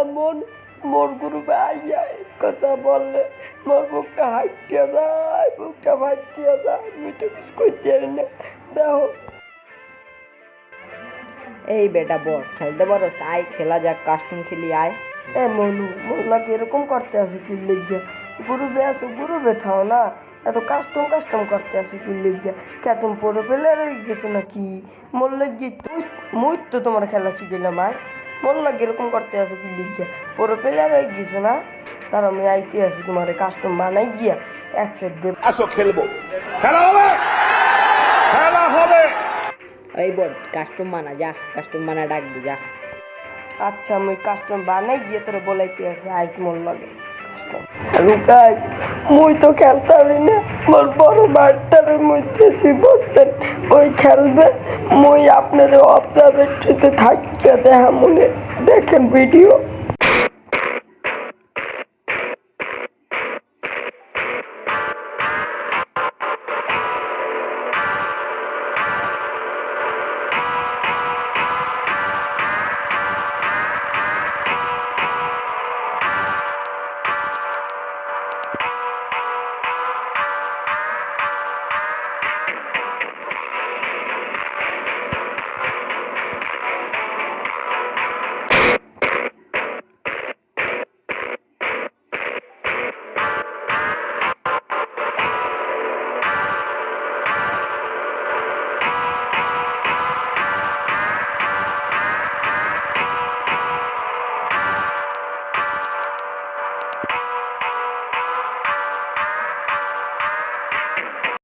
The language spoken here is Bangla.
এমন মোর গ্রুপে আইয়া কথা বললে মোর বুকটা হাইটিয়া যায় বুকটা ফাইটিয়া যায় তো কিছু করতে না। দেখো। এই বেটা বল খেলতে পারো? আয় খেলা যাক কাস্টম খেলি আয়। এ মনু মোল্লাকে এরকম করতে আসো কি লিখিয়া গ্রুপে আসো গ্রুপে থাও না। এত কাস্টম কাস্টম করতে আসো কি লিখিয়া কে তুমি পড়ে ফেলে রয়ে গেছো নাকি? মোল্লা গিয়ে তুই মুই তো তোমার খেলা শিখিলাম আয়। মোল্লাকে এরকম করতে আসো কি লিখিয়া? পরে ফেলে রয়ে গেছো না। তার আমি আইতে আসি তোমার কাস্টম বানাই গিয়া এক সেট দেব। আসো খেলব। খেলা হবে! খেলা হবে! এই বল কাস্টম বানা যা কাস্টম বানা ডাক যা। আচ্ছা আমি কাস্টম বানাই গিয়ে তোরে বলাইতে আসি আইস মোর লাগে। লুকাস মুই তো খেলতারি না। মোর বড় বাড়িটার মধ্যে বলছেন, ওই খেলবে। মুই আপনার অবজারভেটরিতে থাকিয়া দেখা মনে দেখেন ভিডিও